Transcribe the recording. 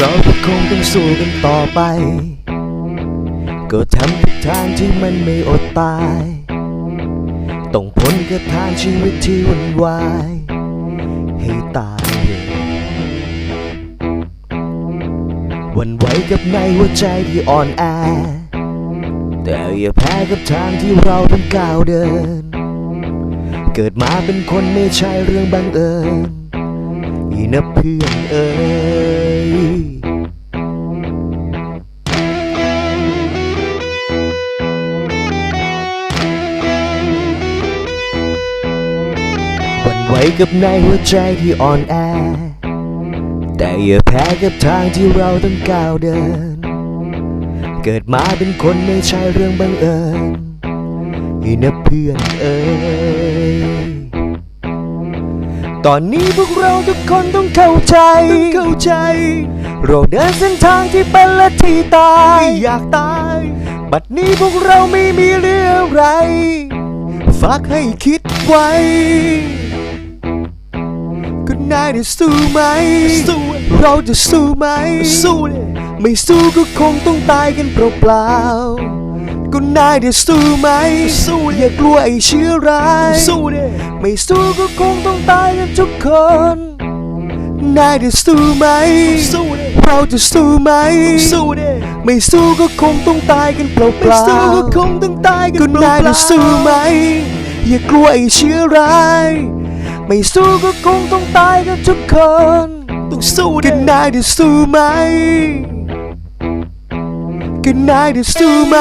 เราก็คงต้องสู้กันต่อไป ก็ทำทุกทางที่มันไม่อดตาย ต้องพ้นกับทางชีวิตที่วุ่นวาย ให้ตายวันไหวกับในหัวใจที่อ่อนแอ แต่อย่าแพ้กับทางที่เราต้องก้าวเดิน เกิดมาเป็นคนไม่ใช่เรื่องบังเอิญอีนะเพื่อนเอ่ย นไหวกับในหัวใจที่อ่อนแอ แต่อย่าแพ้กับทางที่เราต้องก้าวเดิน เกิดมาเป็นคนไม่ใช่เรื่องบังเอิญอีนะเพื่อนเอ่ยตอนนี้พวกเราทุกคนต้องเข้าใจเข้าใจ เราเดินเส้นทางที่เป็นและที่ตายอยากตาย บัดนี้พวกเราไม่มีเรื่องอะไรฝากให้คิดไว้ ก็นายจะสู้ไหมสู้เราจะสู้ไหมสู้ไม่สู้ก็คงต้องตายกันเปล่าๆก็นายจะสู้ไหมสู้อย่ากลัวไอ้เชื้อร้ายสู้ไม่สู้ก็คงต้องตายกันทุกคนนายจะสู้ไหมสู้เราจะสู้ไหมสู้ไม่สู้ก็คงต้องตายกันเปล่าๆไม่สู้ก็คงต้องตายกันก็นายจะสู้ไหม อย่ากลัวไอ้เชื้อร้าย ไม่สู้ก็คงต้องตายกันทุกคน ต้องสู้กันนายจะสู้ไหมกันนายจะสู้ไหม